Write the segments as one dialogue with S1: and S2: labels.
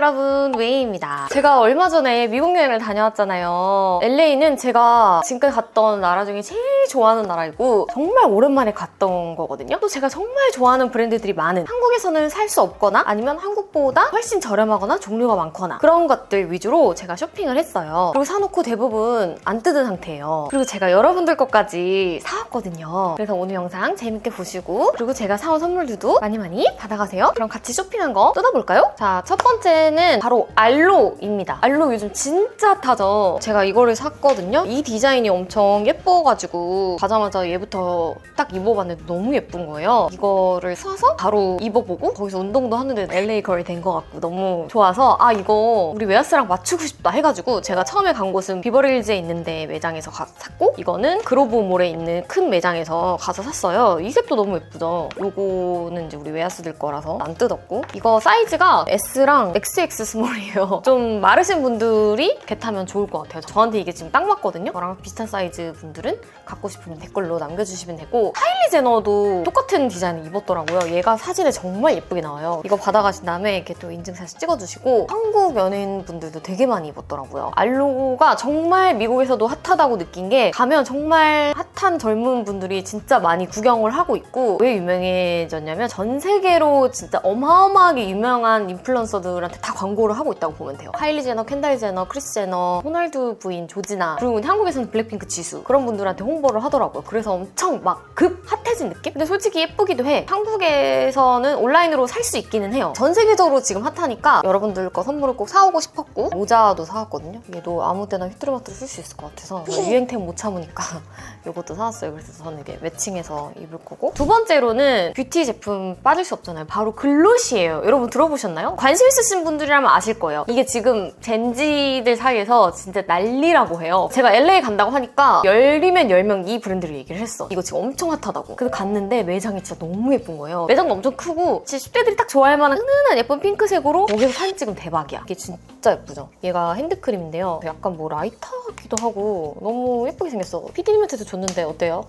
S1: 여러분 웨이입니다. 제가 얼마 전에 미국 여행을 다녀왔잖아요. LA는 제가 지금까지 갔던 나라 중에 제일 좋아하는 나라이고 정말 오랜만에 갔던 거거든요. 또 제가 정말 좋아하는 브랜드들이 많은 한국에서는 살 수 없거나 아니면 한국보다 훨씬 저렴하거나 종류가 많거나 그런 것들 위주로 제가 쇼핑을 했어요. 그리고 사놓고 대부분 안 뜯은 상태예요. 그리고 제가 여러분들 것까지 사왔거든요. 그래서 오늘 영상 재밌게 보시고 그리고 제가 사온 선물들도 많이 많이 받아가세요. 그럼 같이 쇼핑한 거 뜯어볼까요? 자, 첫 번째는 바로 알로입니다. 알로 요즘 진짜 타죠. 제가 이거를 샀거든요. 이 디자인이 엄청 예뻐가지고 가자마자 얘부터 딱 입어봤는데 너무 예쁜 거예요. 이거를 사서 바로 입어보고 거기서 운동도 하는데 LA 걸이 된 것 같고 너무 좋아서 아 이거 우리 웨어스랑 맞추고 싶다 해가지고 제가 처음에 간 곳은 비버릴즈에 있는데 매장에서 가- 샀고 이거는 그로브몰에 있는 큰 매장에서 가서 샀어요. 이 색도 너무 예쁘죠. 요거는 이제 우리 웨어스들 거라서 안 뜯었고 이거 사이즈가 S랑 XX 스몰이 에요. 좀 마르신 분들이 개타면 좋을 것 같아요. 저한테 이게 지금 딱 맞거든요. 저랑 비슷한 사이즈 분들은 갖고 싶으면 댓글로 남겨주시면 되고 카일리 제너도 똑같은 디자인을 입었더라고요. 얘가 사진에 정말 예쁘게 나와요. 이거 받아가신 다음에 이렇게 또 인증사진 찍어주시고 한국 연예인 분들도 되게 많이 입었더라고요. 알로가 정말 미국에서도 핫하다고 느낀 게 가면 정말 핫한 젊은 분들이 진짜 많이 구경을 하고 있고 왜 유명해졌냐면 전 세계로 진짜 어마어마하게 유명한 인플루언서들한테 다 광고를 하고 있다고 보면 돼요. 카일리 제너, 켄달 제너, 크리스 제너, 호날두 부인 조지나 그리고 한국에서는 블랙핑크 지수 그런 분들한테 홍보를 하더라고요. 그래서 엄청 막 급 핫해진 느낌? 근데 솔직히 예쁘기도 해. 한국에서는 온라인으로 살 수 있기는 해요. 전 세계적으로 지금 핫하니까 여러분들 거 선물을 꼭 사오고 싶었고 모자도 사왔거든요. 얘도 아무 때나 휘뚜루마뚜루 쓸 수 있을 것 같아서 유행템 못 참으니까 이것도 사왔어요. 그래서 저는 이게 매칭해서 입을 거고 두 번째로는 뷰티 제품 빠질 수 없잖아요. 바로 글로시예요. 여러분 들어보셨나요? 관심 있으신 분들이라면 아실 거예요. 이게 지금 젠지들 사이에서 진짜 난리라고 해요. 제가 LA 간다고 하니까 열리면 10명 이 브랜드를 얘기를 했어. 이거 지금 엄청 핫하다고. 그래서 갔는데 매장이 진짜 너무 예쁜 거예요. 매장도 엄청 크고 진짜 10대들이 딱 좋아할 만한 은은한 예쁜 핑크색으로 거기서 사진 찍으면 대박이야. 이게 진짜 예쁘죠? 얘가 핸드크림인데요. 약간 뭐 라이터 같기도 하고 너무 예쁘게 생겼어. 피디님한테도 줬는데 어때요?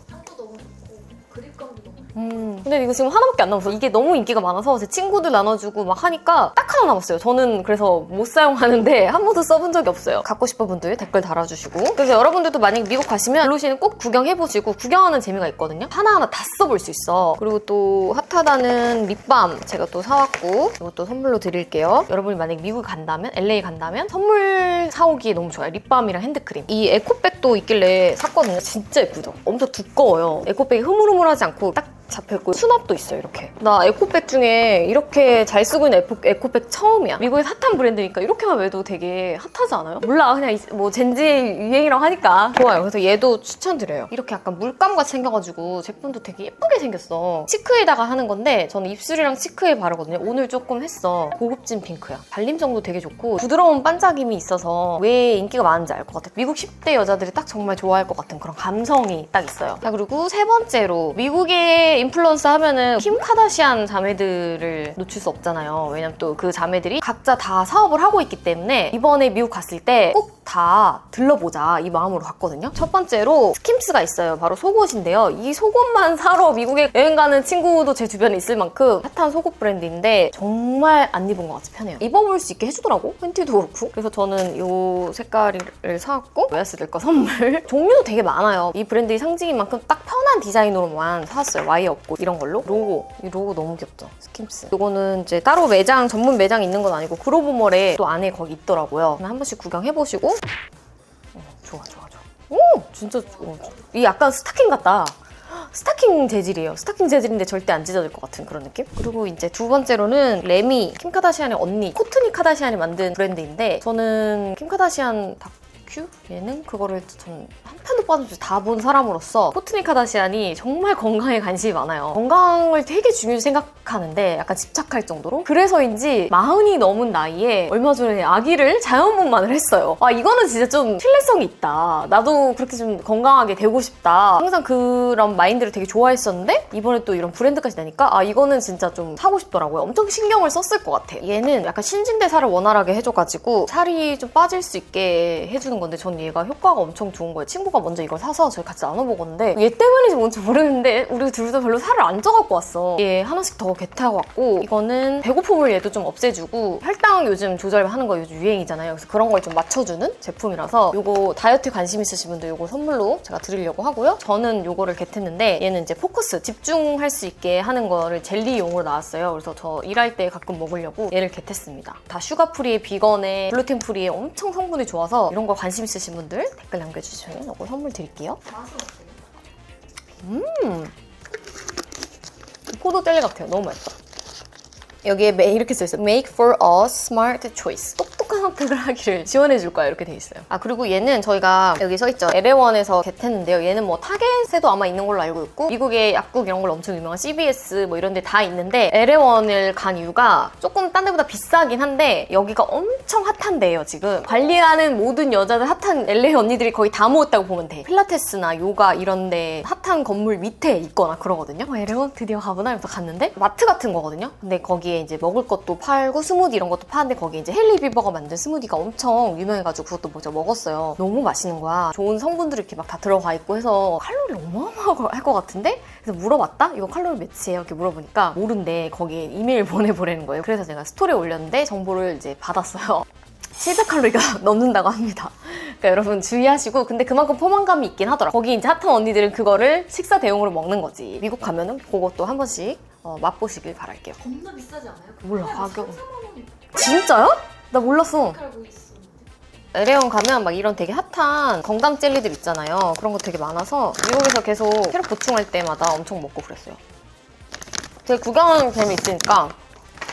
S1: 음. 근데 이거 지금 하나밖에 안 남았어. 이게 너무 인기가 많아서 제 친구들 나눠주고 막 하니까 딱 하나 남았어요. 저는 그래서 못 사용하는데 한 번도 써본 적이 없어요. 갖고 싶은 분들 댓글 달아주시고. 그래서 여러분들도 만약에 미국 가시면 블루시는 꼭 구경해보시고 구경하는 재미가 있거든요. 하나하나 다 써볼 수 있어. 그리고 또 핫하다는 립밤 제가 또 사왔고 이것도 선물로 드릴게요. 여러분이 만약에 미국 간다면 LA 간다면 선물 사오기에 너무 좋아요. 립밤이랑 핸드크림. 이 에코백도 있길래 샀거든요. 진짜 예쁘죠? 엄청 두꺼워요. 에코백이 흐물흐물하지 않고 딱 잡혀있고 수납도 있어요 이렇게. 나 에코백 중에 이렇게 잘 쓰고 있는 에코, 에코 백 처음이야. 미국의 핫한 브랜드니까 이렇게만 외도 되게 핫하지 않아요? 몰라. 그냥 이- 뭐 젠지 유행이라고 하니까. 좋아요. 그래서 얘도 추천드려요. 이렇게 약간 물감같이 생겨가지고 제품도 되게 예쁘게 생겼어. 치크에다가 하는 건데 저는 입술이랑 치크에 바르거든요. 오늘 조금 했어. 고급진 핑크야. 발림성도 되게 좋고 부드러운 반짝임이 있어서 왜 인기가 많은지 알 것 같아요 미국 10대 여자들이 딱 정말 좋아할 것 같은 그런 감성이 딱 있어요. 자 그리고 세 번째로 미국의 인플루언서 하면은 킴 카다시안 자매들을 놓칠 수 없잖아요. 왜냐면 또 그 자매들이 각자 다 사업을 하고 있기 때문에 이번에 미국 갔을 때 꼭다 들러보자 이 마음으로 갔거든요. 첫 번째로 스킴스가 있어요. 바로 속옷인데요. 이 속옷만 사러 미국에 여행 가는 친구도 제 주변에 있을 만큼 핫한 속옷 브랜드인데 정말 안 입은 것 같이 편해요. 입어볼 수 있게 해주더라고. 팬티도 그렇고. 그래서 저는 이 색깔을 사왔고 웨어스들 거 선물. 종류도 되게 많아요. 이 브랜드의 상징인 만큼 딱 편한 디자인으로만 사왔어요. 와이어 없고 이런 걸로. 로고. 이 로고 너무 귀엽죠. 스킴스. 이거는 이제 따로 매장 전문 매장 있는 건 아니고 그로브몰에 또 안에 거기 있더라고요. 한 번씩 구경해보시고. 어, 좋아 좋아 좋아. 오 진짜 좋아. 이 약간 스타킹 같다. 스타킹 재질이에요. 스타킹 재질인데 절대 안 찢어질 것 같은 그런 느낌? 그리고 이제 두 번째로는 레미, 킴 카다시안의 언니, 코트니 카다시안이 만든 브랜드인데 저는 킴 카다시안 다큐? 얘는 그거를 전 한 편도 빠짐없이 다 본 사람으로서 코트니 카다시안이 정말 건강에 관심이 많아요. 건강을 되게 중요시 생각하는데 약간 집착할 정도로 그래서인지 마흔이 넘은 나이에 얼마 전에 아기를 자연분만을 했어요. 아 이거는 진짜 좀 신뢰성이 있다. 나도 그렇게 좀 건강하게 되고 싶다. 항상 그런 마인드를 되게 좋아했었는데 이번에 또 이런 브랜드까지 되니까 아 이거는 진짜 좀 사고 싶더라고요. 엄청 신경을 썼을 것 같아. 얘는 약간 신진대사를 원활하게 해줘가지고 살이 좀 빠질 수 있게 해주는 건데 전 얘가 효과가 엄청 좋은 거예요. 친구 가 먼저 이걸 사서 저희 같이 나눠 먹었는데 얘 때문인지 뭔지 모르는데 우리 둘 다 별로 살을 안 쪄갖고 왔어. 얘 하나씩 더 게트하고 왔고 이거는 배고픔을 얘도 좀 없애주고 혈당 요즘 조절하는 거 요즘 유행이잖아요. 그래서 그런 걸 좀 맞춰주는 제품이라서 이거 다이어트 관심 있으신 분들 이거 선물로 제가 드리려고 하고요. 저는 이거를 겟했는데 얘는 이제 포커스 집중할 수 있게 하는 거를 젤리용으로 나왔어요. 그래서 저 일할 때 가끔 먹으려고 얘를 겟했습니다. 다 슈가 프리에 비건에 글루텐 프리에 엄청 성분이 좋아서 이런 거 관심 있으신 분들 댓글 남겨주시면 이거 선물 드릴게요.
S2: 어때요?
S1: 포도 젤리 같아요. 너무 맛있다. 여기에 매- 이렇게 써있어요. Make for a smart choice. 똑똑한 선택을 하기를 지원해 줄 거야. 이렇게 돼 있어요. 아, 그리고 얘는 저희가 여기 써 있죠. LA1에서 겟했는데요. 얘는 뭐 타겟에도 아마 있는 걸로 알고 있고, 미국의 약국 이런 걸로 엄청 유명한 CBS 뭐 이런 데 다 있는데, LA1을 간 이유가 조금 딴 데보다 비싸긴 한데, 여기가 엄청 핫한데요, 지금. 관리하는 모든 여자들 핫한 LA 언니들이 거의 다 모였다고 보면 돼. 필라테스나 요가 이런 데 핫한 건물 밑에 있거나 그러거든요. 어, LA1 드디어 가보나? 이러면서 갔는데, 마트 같은 거거든요. 근데 거기에 이제 먹을 것도 팔고, 스무디 이런 것도 파는데, 거기 이제 헨리 비버가 만든 스무디가 엄청 유명해가지고 그것도 먼저 먹었어요. 너무 맛있는 거야. 좋은 성분들이 이렇게 막 다 들어가 있고 해서 칼로리 어마어마할 것 같은데? 그래서 물어봤다? 이거 칼로리 몇이에요? 이렇게 물어보니까 모른대. 거기에 이메일 보내보라는 거예요. 그래서 제가 스토리에 올렸는데 정보를 이제 받았어요. 700칼로리가 넘는다고 합니다. 그러니까 여러분 주의하시고 근데 그만큼 포만감이 있긴 하더라. 거기 이제 핫한 언니들은 그거를 식사 대용으로 먹는 거지. 미국 가면은 그것도 한 번씩 어, 맛보시길 바랄게요.
S2: 겁나 비싸지 않아요?
S1: 몰라, 가격.
S2: 3, 4만 원
S1: 진짜요? 나 몰랐어.
S2: 알고
S1: LA원 가면 막 이런 되게 핫한 건강 젤리들 있잖아요. 그런 거 되게 많아서 미국에서 계속 체력 보충할 때마다 엄청 먹고 그랬어요. 되게 구경하는 재미 있으니까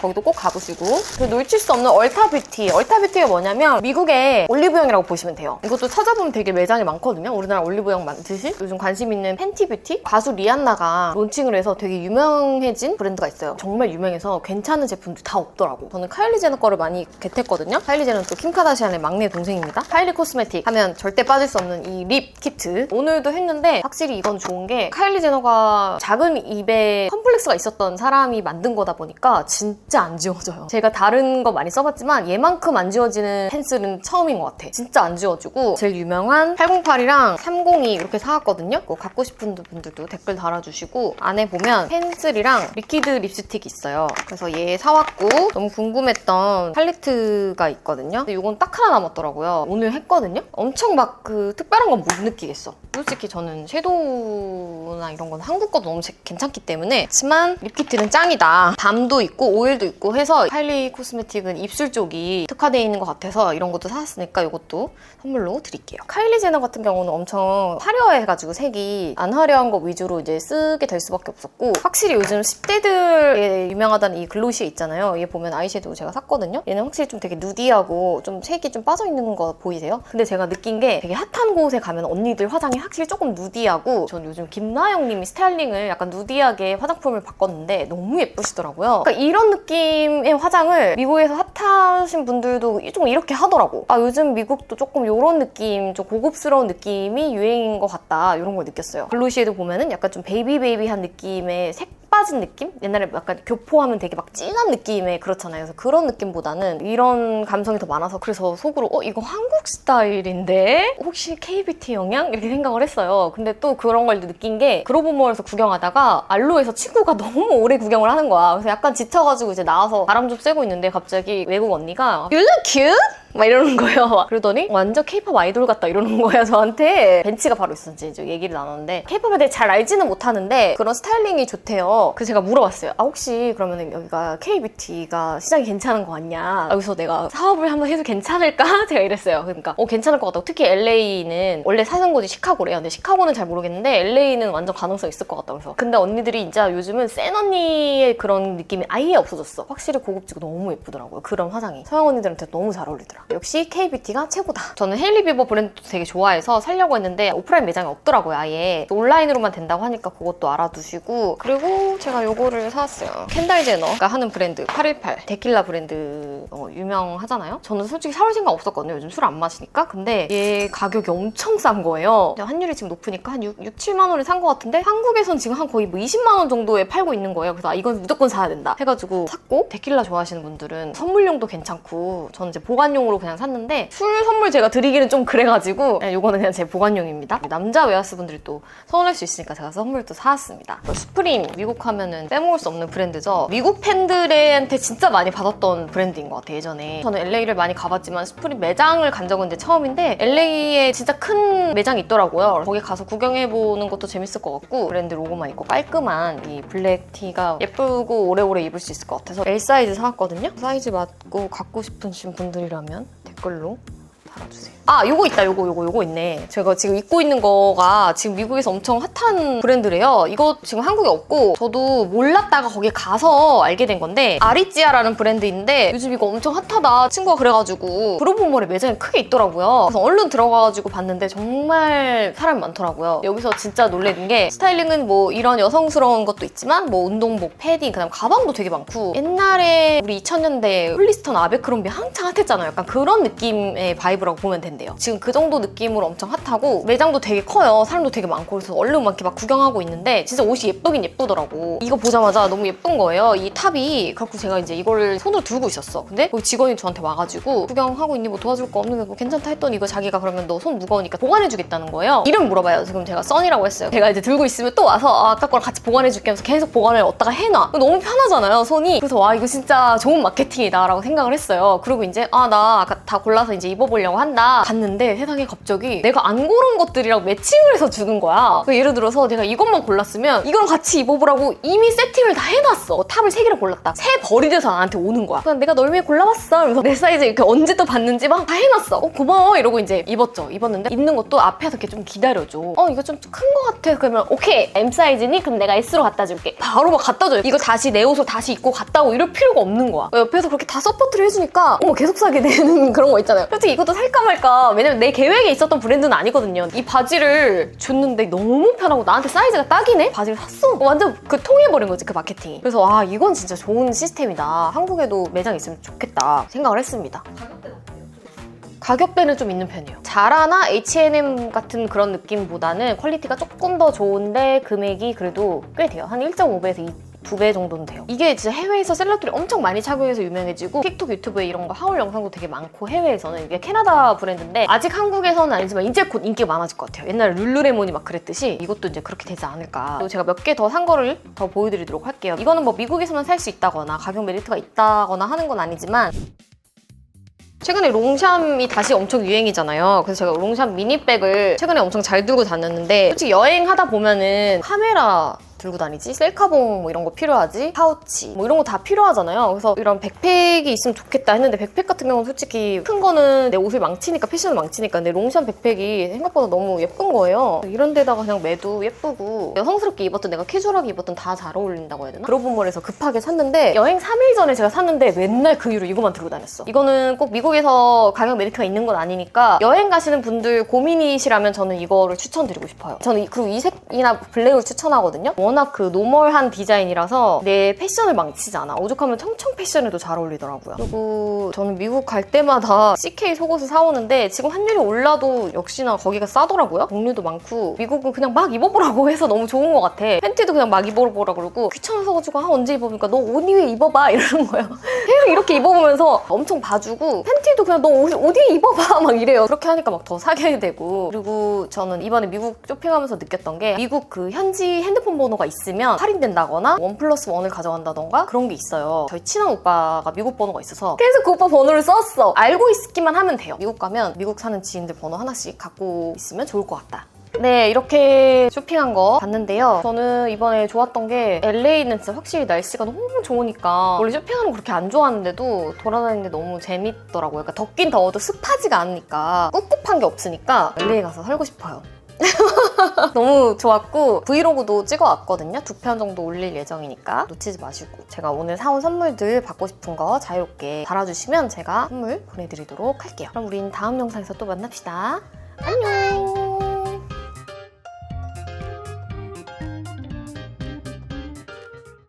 S1: 거기도 꼭 가보시고. 그리고 놓칠 수 없는 얼타뷰티. 얼타뷰티가 뭐냐면 미국의 올리브영이라고 보시면 돼요. 이것도 찾아보면 되게 매장이 많거든요. 우리나라 올리브영 많듯이 요즘 관심 있는 팬티뷰티? 가수 리안나가 론칭을 해서 되게 유명해진 브랜드가 있어요. 정말 유명해서 괜찮은 제품도 다 없더라고. 저는 카일리 제너 거를 많이 겟했거든요. 카일리 제너는 또 킴 카다시안의 막내 동생입니다. 카일리 코스메틱 하면 절대 빠질 수 없는 이 립 키트. 오늘도 했는데 확실히 이건 좋은 게 카일리 제너가 작은 입에 컴플렉스가 있었던 사람이 만든 거다 보니까 진짜 안 지워져요. 제가 다른 거 많이 써봤지만 얘만큼 안 지워지는 펜슬은 처음인 것 같아. 진짜 안 지워지고 제일 유명한 808이랑 302 이렇게 사왔거든요. 갖고 싶은 분들도 댓글 달아주시고 안에 보면 펜슬이랑 리퀴드 립스틱이 있어요. 그래서 얘 사왔고 너무 궁금했던 팔레트가 있거든요. 근데 이건 딱 하나 남았더라고요. 오늘 했거든요. 엄청 막 그 특별한 건 못 느끼겠어. 솔직히 저는 섀도우나 이런 건 한국 것도 너무 제- 괜찮기 때문에 그렇지만 립키트는 짱이다. 밤도 있고 오일 도 있고 해서 하일리 코스메틱은 입술 쪽이 특화되어 있는 것 같아서 이런 것도 사왔으니까 이것도 선물로 드릴게요. 카일리 제너 같은 경우는 엄청 화려해가지고 색이 안 화려한 거 위주로 이제 쓰게 될 수밖에 없었고 확실히 요즘 10대들에 유명하다는 이 글로시 있잖아요. 얘 보면 아이섀도우 제가 샀거든요. 얘는 확실히 좀 되게 누디하고 좀 색이 좀 빠져있는 거 보이세요? 근데 제가 느낀 게 되게 핫한 곳에 가면 언니들 화장이 확실히 조금 누디하고 전 요즘 김나영님이 스타일링을 약간 누디하게 화장품을 바꿨는데 너무 예쁘시더라고요. 그러니까 이런 느낌 의 화장을 미국에서 핫하신 분들도 좀 이렇게 하더라고. 아 요즘 미국도 조금 이런 느낌, 좀 고급스러운 느낌이 유행인 것 같다 이런 걸 느꼈어요. 글로시에도 보면은 약간 좀 베이비 베이비한 느낌의 색 빠진 느낌? 옛날에 약간 교포하면 되게 막 진한 느낌의 그렇잖아요. 그래서 그런 느낌보다는 이런 감성이 더 많아서 그래서 속으로 어 이거 한국 스타일인데 혹시 KBT 영향 이렇게 생각을 했어요. 근데 또 그런 걸 느낀 게 그로브몰에서 구경하다가 알로에서 친구가 너무 오래 구경을 하는 거야. 그래서 약간 지쳐가지고 이제 나와서 바람 좀 쐬고 있는데 갑자기 외국 언니가 You look cute? 막 이러는 거예요. 그러더니 완전 케이팝 아이돌 같다 이러는 거야 저한테. 벤치가 바로 있었지 이제 얘기를 나눴는데 케이팝에 대해 잘 알지는 못하는데 그런 스타일링이 좋대요. 그래서 제가 물어봤어요. 아 혹시 그러면 여기가 K-뷰티가 시장이 괜찮은 거 같냐? 여기서 내가 사업을 한번 해도 괜찮을까? 제가 이랬어요. 그러니까 어 괜찮을 것 같다고. 특히 LA는 원래 사는 곳이 시카고래요. 근데 시카고는 잘 모르겠는데 LA는 완전 가능성 있을 것 같다. 그래서 근데 언니들이 진짜 요즘은 센 언니의 그런 느낌이 아예 없어졌어. 확실히 고급지고 너무 예쁘더라고요. 그런 화장이 서양 언니들한테 너무 잘 어울리더라. 역시 K-뷰티가 최고다. 저는 헤일리 비버 브랜드도 되게 좋아해서 살려고 했는데 오프라인 매장이 없더라고요. 아예 온라인으로만 된다고 하니까 그것도 알아두시고 그리고 제가 요거를 사왔어요. 켄달 제너가 하는 브랜드 818 데킬라 브랜드 어, 유명하잖아요. 저는 솔직히 사올 생각 없었거든요. 요즘 술 안 마시니까. 근데 얘 가격이 엄청 싼 거예요. 환율이 지금 높으니까 한 6, 6 7만 원에 산 것 같은데 한국에선 지금 한 거의 뭐 20만 원 정도에 팔고 있는 거예요. 그래서 아, 이건 무조건 사야 된다 해가지고 샀고 데킬라 좋아하시는 분들은 선물용도 괜찮고 저는 이제 보관용으로 보관용으로 그냥 샀는데 술 선물 제가 드리기는 좀 그래가지고 그냥 요거는 그냥 제 보관용입니다. 남자 웨하스 분들이 또 서운할 수 있으니까 제가 선물 또 사왔습니다. 슈프림 미국 하면은 빼먹을 수 없는 브랜드죠. 미국 팬들한테 진짜 많이 받았던 브랜드인 것 같아요 예전에. 저는 LA를 많이 가봤지만 슈프림 매장을 간 적은 이제 처음인데 LA에 진짜 큰 매장이 있더라고요. 거기 가서 구경해보는 것도 재밌을 것 같고 브랜드 로고만 있고 깔끔한 이 블랙 티가 예쁘고 오래오래 입을 수 있을 것 같아서 L 사이즈 사왔거든요. 사이즈 맞고 갖고 싶으신 분들이라면 댓글로 달아주세요. 아, 요거 있다. 요거, 요거, 요거 있네. 제가 지금 입고 있는 거가 지금 미국에서 엄청 핫한 브랜드래요. 이거 지금 한국에 없고 저도 몰랐다가 거기 가서 알게 된 건데 아리찌아라는 브랜드인데 요즘 이거 엄청 핫하다 친구가 그래가지고 브로보몰에 매장이 크게 있더라고요. 그래서 얼른 들어가가지고 봤는데 정말 사람이 많더라고요. 여기서 진짜 놀라는 게 스타일링은 뭐 이런 여성스러운 것도 있지만 뭐 운동복, 패딩, 그다음 가방도 되게 많고 옛날에 우리 2000년대 홀리스턴 아베크롬비 한창 핫했잖아요. 약간 그런 느낌의 바이브 라고 보면 된대요. 지금 그 정도 느낌으로 엄청 핫하고 매장도 되게 커요. 사람도 되게 많고 그래서 얼른 막 이렇게 막 구경하고 있는데 진짜 옷이 예쁘긴 예쁘더라고. 이거 보자마자 너무 예쁜 거예요. 이 탑이 그래갖고 제가 이제 이거를 손으로 들고 있었어. 근데 거기 직원이 저한테 와가지고 구경하고 있니 뭐 도와줄 거 없는데 뭐 괜찮다 했더니 이거 자기가 그러면 너 손 무거우니까 보관해주겠다는 거예요. 이름 물어봐요. 지금 제가 써니라고 했어요. 제가 이제 들고 있으면 또 와서 아, 아까 거랑 같이 보관해줄게 하면서 계속 보관을 얻다가 해놔. 너무 편하잖아요 손이. 그래서 와 이거 진짜 좋은 마케팅이다라고 생각을 했어요. 그리고 이제 아 나 아까 다 골라서 이제 입어보려고 한다. 갔는데 세상에 갑자기 내가 안 고른 것들이랑 매칭을 해서 주는 거야. 그 예를 들어서 내가 이것만 골랐으면 이거랑 같이 입어보라고 이미 세팅을 다 해놨어. 탑을 세 개를 골랐다. 세 벌이 돼서 나한테 오는 거야. 그냥 내가 널 위해 골라봤어. 그래서 내 사이즈 이렇게 언제 또 봤는지 막 다 해놨어. 어 고마워 이러고 이제 입었죠. 입었는데 입는 것도 앞에서 이렇게 좀 기다려줘. 어 이거 좀 큰 거 같아. 그러면 오케이 M 사이즈니 그럼 내가 S로 갖다 줄게. 바로 막 갖다 줘요. 이거 다시 내 옷을 다시 입고 갔다 오고 이럴 필요가 없는 거야. 옆에서 그렇게 다 서포트를 해주니까 어머 계속 사게 되는 그런 거 있잖아요. 솔직히 이것도 살까 말까. 왜냐면 내 계획에 있었던 브랜드는 아니거든요. 이 바지를 줬는데 너무 편하고 나한테 사이즈가 딱이네? 바지를 샀어. 완전 그 통해버린 거지 그 마케팅이. 그래서 아 이건 진짜 좋은 시스템이다. 한국에도 매장 있으면 좋겠다 생각을 했습니다. 가격대는 좀 있는 편이에요. 자라나 H&M 같은 그런 느낌보다는 퀄리티가 조금 더 좋은데 금액이 그래도 꽤 돼요. 한 1.5배에서 2배 정도는 돼요. 이게 진짜 해외에서 셀럽들이 엄청 많이 착용해서 유명해지고 틱톡 유튜브에 이런 거 하울 영상도 되게 많고 해외에서는 이게 캐나다 브랜드인데 아직 한국에서는 아니지만 이제 곧 인기가 많아질 것 같아요. 옛날에 룰루레몬이 막 그랬듯이 이것도 이제 그렇게 되지 않을까. 또 제가 몇 개 더 산 거를 더 보여드리도록 할게요. 이거는 뭐 미국에서만 살 수 있다거나 가격 메리트가 있다거나 하는 건 아니지만 최근에 롱샴이 다시 엄청 유행이잖아요. 그래서 제가 롱샴 미니백을 최근에 엄청 잘 들고 다녔는데 솔직히 여행하다 보면은 카메라 들고 다니지? 셀카봉 뭐 이런 거 필요하지? 파우치 뭐 이런 거 다 필요하잖아요. 그래서 이런 백팩이 있으면 좋겠다 했는데 백팩 같은 경우는 솔직히 큰 거는 내 옷을 망치니까 패션을 망치니까 근데 롱샴 백팩이 생각보다 너무 예쁜 거예요. 이런 데다가 그냥 매도 예쁘고 여성스럽게 입었든 내가 캐주얼하게 입었든 다잘 어울린다고 해야 되나? 그로브몰에서 급하게 샀는데 여행 3일 전에 제가 샀는데 맨날 그 이후로 이거만 들고 다녔어. 이거는 꼭 미국에서 가격 메리트가 있는 건 아니니까 여행 가시는 분들 고민이시라면 저는 이거를 추천드리고 싶어요. 저는 이- 그리고 이 색이나 블랙을 추천하거든요. 워낙 그 노멀한 디자인이라서 내 패션을 망치지 않아. 오죽하면 청청 패션에도 잘 어울리더라고요. 그리고 저는 미국 갈 때마다 CK 속옷을 사오는데 지금 환율이 올라도 역시나 거기가 싸더라고요. 종류도 많고 미국은 그냥 막 입어보라고 해서 너무 좋은 것 같아. 팬티도 그냥 막 입어보라 그러고 귀찮아서가지고 아 언제 입어보니까 너 옷 위에 입어봐 이러는 거예요. 계속 이렇게 입어보면서 엄청 봐주고 팬티도 그냥 너옷 위에 입어봐 막 이래요. 그렇게 하니까 막 더 사게 되고 그리고 저는 이번에 미국 쇼핑하면서 느꼈던 게 미국 그 현지 핸드폰 번호 가 있으면 할인된다거나 원 플러스 원을 가져간다던가 그런 게 있어요. 저희 친한 오빠가 미국 번호가 있어서 계속 그 오빠 번호를 썼어. 알고 있기만 하면 돼요. 미국 가면 미국 사는 지인들 번호 하나씩 갖고 있으면 좋을 것 같다. 네, 이렇게 쇼핑한 거 봤는데요. 저는 이번에 좋았던 게 LA는 진짜 확실히 날씨가 너무 좋으니까 원래 쇼핑하는 거 그렇게 안 좋아하는데도 돌아다니는 게 너무 재밌더라고요. 그러니까 덥긴 더워도 습하지가 않으니까 꿉꿉한 게 없으니까 LA 가서 살고 싶어요. 너무 좋았고 브이로그도 찍어왔거든요. 두 편 정도 올릴 예정이니까 놓치지 마시고 제가 오늘 사온 선물들 받고 싶은 거 자유롭게 달아주시면 제가 선물 보내드리도록 할게요. 그럼 우린 다음 영상에서 또 만납시다. 안녕!